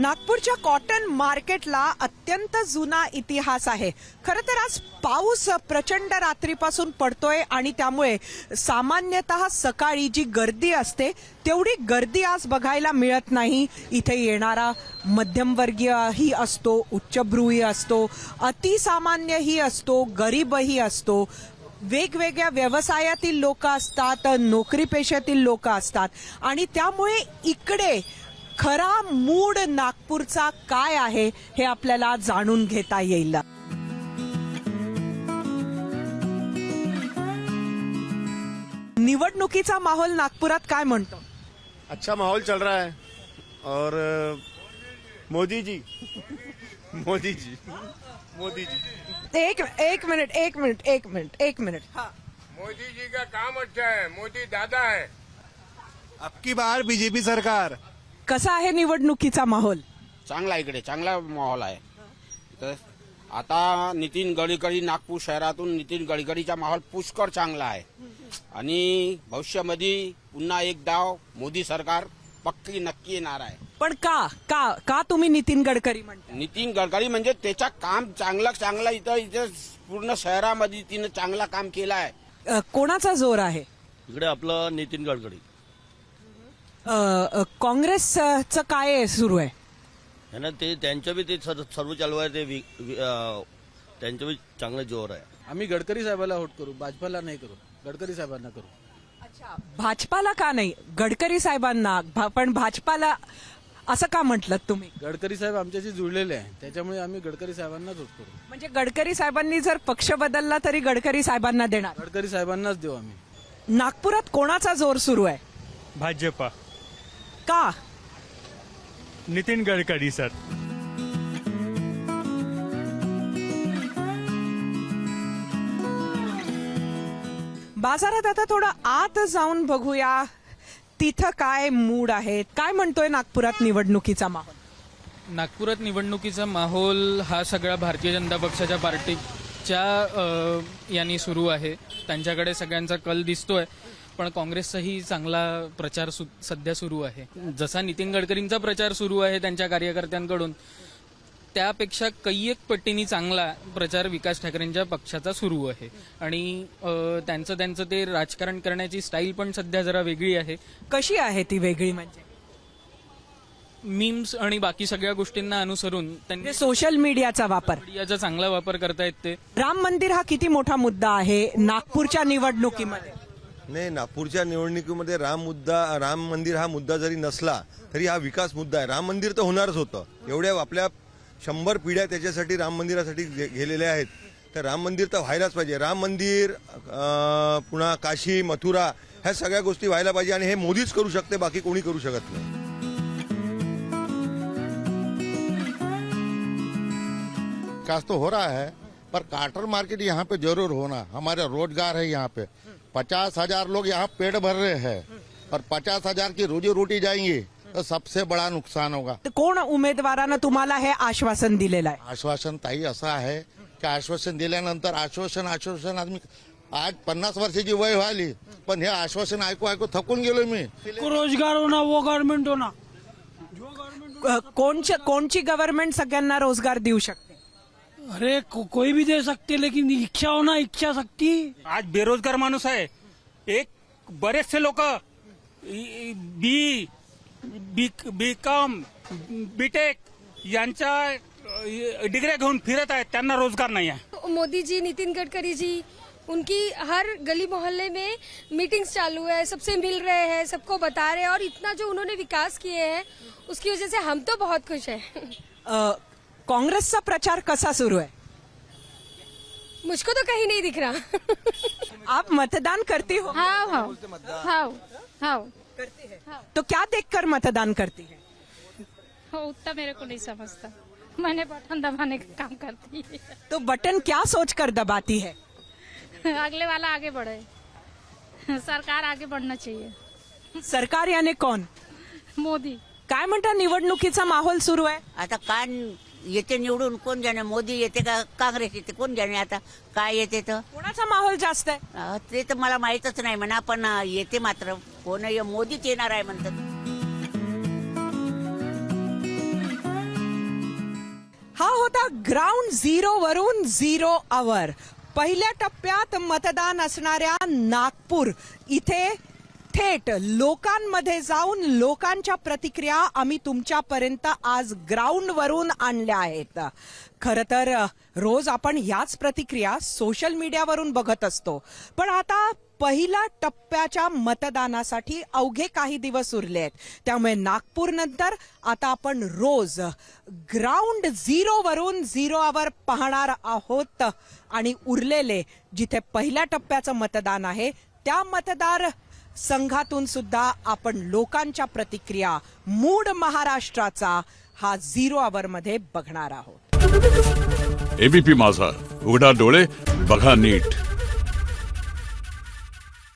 नागपूरच्या कॉटन मार्केटला अत्यंत जुना इतिहास आहे. खरं तर आज पाऊस प्रचंड रात्रीपासून पडतोय आणि त्यामुळे सामान्यतः सकाळी जी गर्दी असते तेवढी गर्दी आज बघायला मिळत नाही. इथे येणारा मध्यमवर्गीयही असतो उच्चभ्रूही असतो अतिसामान्यही असतो गरीबही असतो. वेगवेगळ्या व्यवसायातील लोक असतात नोकरी पेशातील लोक असतात. आणि त्यामुळे इकडे खरा मूड नागपूरचा काय आहे हे आपल्याला जाणून घेता येईल. निवडणुकीचा माहोल नागपुरात काय म्हणतो? अच्छा माहौल चल रहा है. और मोदी जी मोदी जी मोदी जी एक एक मिनिट एक मिनिट एक मिनिट एक मिनिट. मोदी जी का काम अच्छा है. मोदी दादा है. अब की बार बीजेपी सरकार. कसा आहे निवडणुकीचा माहोल? चांगला आहे इकडे चांगला माहोल आहे. तर आता नितीन गडकरी नागपूर शहरातून नितीन गडकरीचा माहोल पुष्कळ चांगला आहे. आणि भविष्यामध्ये पुन्हा एक डाव मोदी सरकार पक्की नक्की येणार आहे. पण का का का तुम्ही नितीन गडकरी म्हणता? नितीन गडकरी म्हणजे त्याचा काम चांगलं चांगलं इथं इथं पूर्ण शहरामध्ये तिनं चांगला काम केलं आहे. अ, कोणाचा जोर आहे? इकडे आपलं नितीन गडकरी. काँग्रेसचं काय सुरू आहे? है ना ते त्यांचं बी ते सर्व सर्व चालू आहे ते वि- वि- अं, त्यांचं बी चांगलं जोर आहे. आम्ही गडकरी साहेबाला वोट करू भाजपाला नाही करू गडकरी साहेबांना करू. अच्छा भाजपाला का नाही? गडकरी साहेबांना भा- पण भाजपाला असं का म्हटलं तुम्ही? गडकरी साहेब आमच्याशी जुळलेले आहे त्याच्यामुळे आम्ही गडकरी साहेबांनाच वोट करू. म्हणजे गडकरी साहेबांनी जर पक्ष बदलला तरी गडकरी साहेबांना देणार. गडकरी साहेबांनाच देऊ आम्ही. नागपुरात कोणाचा जोर सुरू आहे? भाजपा. का? नितीन गडकरी सर. बाजारात आता थोडं आत जाऊन बघूया. तिथं काय मूड आहे? काय म्हणतोय नागपुरात निवडणुकीचा माहोल? नागपुरात निवडणुकीचा माहोल हा सगळा भारतीय जनता पक्षाच्या पार्टीच्या अ, यांनी सुरू आहे. त्यांच्याकडे सगळ्यांचा कल दिसतोय. पण काँग्रेसचाही चांगला प्रचार सध्या सुरू आहे. जसा नितीन गडकरींचा प्रचार सुरू आहे त्यांच्या कार्यकर्त्यांकडून त्यापेक्षा कैयक पट्टीने चांगला प्रचार विकास ठाकरेंच्या पक्षाचा सुरू आहे. आणि त्यांचं त्यांचं ते राजकारण करण्याची स्टाईल पण सध्या जरा वेगळी आहे. कशी आहे ती वेगळी म्हणजे? मीम्स आणि बाकी सगळ्या गोष्टींना अनुसरून त्यांनी म्हणजे सोशल मीडियाचा वापर. मीडियाचा चांगला वापर करतायत ते राम मंदिर हा किती मोठा मुद्दा आहे नागपूरच्या निवडणुकीमध्ये? नाही नागपूरच्या निवडणुकीमध्ये राम मुद्दा राम मंदिर हा मुद्दा जरी नसला तरी हा विकास मुद्दा आहे. राम मंदिर तर होणारच होतं. एवढ्या आपल्या शंभर पिढ्या त्याच्यासाठी राम मंदिरासाठी गेलेल्या आहेत. तर राम मंदिर तर व्हायलाच पाहिजे. राम मंदिर पुन्हा काशी मथुरा ह्या सगळ्या गोष्टी व्हायला पाहिजे आणि हे मोदीच करू शकते बाकी कोणी करू शकत नाही. विकास तो हो रहा है पर काटर मार्केट यहाँ पे जरूर होना। हमारा रोजगार है यहाँ पे। पचास हजार लोग यहाँ पेट भर रहे हैं और पचास हजार की रोजी रोटी जाएंगी तो सबसे बड़ा नुकसान होगा। कोण उमेदवारानं तुम्हाला हे आश्वासन दिलेलं आहे? आश्वासन ताई असं आहे की आश्वासन दिल्यानंतर आश्वासन आश्वासन आदमी आज पन्नास वर्षाची वय व्हायली पण हे आश्वासन ऐकू ऐकू थकून गेलो मी. रोजगार होना वो गवर्नमेंट होना। अ, कोणच्या कोणची गव्हर्नमेंट सगळ्यांना रोजगार देऊ शकते? अरे को, कोई भी दे सकते लेकिन इच्छा होना इच्छा शक्ती। आज बेरोजगार माणूस आहे. एक बरेचसे लोक B B B com BTech यांच्या अ, डिग्र्या घेऊन फिरत आहेत. त्यांना रोज़गार नाही आहे. मोदी जी नितिन गडकरी जी उनकी हर गली मोहल्ले में मीटिंग्स चालू है सबसे मिल रहे हैं सबको बता रहे हैं और इतना जो उन्होंने विकास किए हैं उसकी वजह से हम तो बहुत खुश हैं। काँग्रेसचा प्रचार कसा सुरू आहे? मुझको तो कहीं नहीं दिख रहा। आप मतदान करती हो? हाँ हाँ हाँ हाँ। तो क्या देखकर मतदान करती है? हो उतना मेरे को नहीं समझता। मैंने बटन दबाने का काम करती है। तो बटन क्या सोचकर दबाती है है? अगले वाला आगे बढ़े। सरकार आगे बढ़ना चाहिए। सरकार यानी कौन? मोदी। काय म्हणता निवडणुकीचा माहोल सुरू आहे? आता कान येते निवडून कोण जाणे? मोदी येते का? काँग्रेस येते कोण जाणे आता? काय येते तर? कोणाचा माहोल जास्त आहे? अं, ते तर मला माहीतच नाही म्हणा पण अं, येते मात्र. कोण मोदीच येणार आहे म्हणतात. हा होता ग्राउंड झिरो वरून झिरो आवर पहिल्या टप्प्यात मतदान असणाऱ्या नागपूर. इथे थेट लोकांमध्ये जाऊन लोकांच्या प्रतिक्रिया आम्ही तुमच्यापर्यंत आज ग्राउंडवरून आणल्या आहेत. खरं तर रोज आपण याच प्रतिक्रिया सोशल मीडियावरून बघत असतो. पण आता पहिल्या टप्प्याच्या मतदानासाठी अवघे काही दिवस उरले आहेत. त्यामुळे नागपूरनंतर आता आपण रोज ग्राउंड झिरोवरून झिरोवर झिरो आवर पाहणार आहोत. आणि उरलेले जिथे पहिल्या टप्प्याचं मतदान आहे त्या मतदार संघातून सुद्धा आपण लोकांच्या प्रतिक्रिया मूड महाराष्ट्राचा हा झिरो आवर मध्ये बघणार आहोत. एबीपी माझा. उघडा डोळे बघा नीट.